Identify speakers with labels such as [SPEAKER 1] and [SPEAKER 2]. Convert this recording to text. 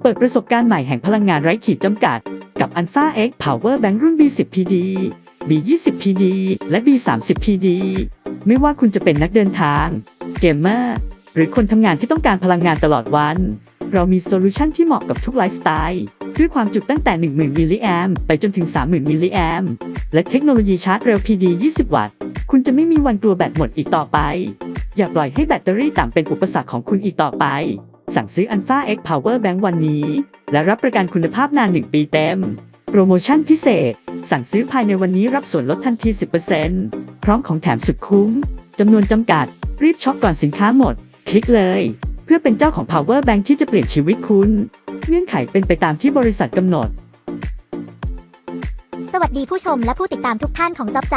[SPEAKER 1] เปิดประสบการณ์ใหม่แห่งพลังงานไร้ขีดจำกัด กับ Alpha X Power Bank รุ่น B10 PD B20 PD และ B30 PD ไม่ว่าคุณจะเป็นนักเดินทาง เกมเมอร์ หรือคนทำงานที่ต้องการพลังงานตลอดวัน เรามีโซลูชันที่เหมาะกับทุกไลฟ์สไตล์ด้วยความจุตั้งแต่ 10,000 มิลลิแอมไปจนถึง 30,000 มิลลิแอมและเทคโนโลยีชาร์จเร็ว PD 20 วัตต์ คุณจะไม่มีวันกลัวแบตหมดอีกต่อไป อย่าปล่อยให้แบตเตอรี่ต่ำเป็นอุปสรรคของคุณอีกต่อไป สั่งซื้อ Alpha X Power Bank วันนี้ และรับประกันคุณภาพนาน 1 ปีเต็ม โปรโมชั่นพิเศษ สั่งซื้อภายในวันนี้รับส่วนลดทันที 10%พร้อมของแถมสุดคุ้มจำนวนจำกัด รีบช็อปก่อนสินค้าหมด คลิกเลย เพื่อเป็นเจ้าของ Power Bank ที่จะเปลี่ยนชีวิตคุณ เงื่อนไขเป็นไปตามที่บริษัทกำหนด
[SPEAKER 2] สวัสดีผู้ชมและผู้ติดตามทุกท่านของจอบใจ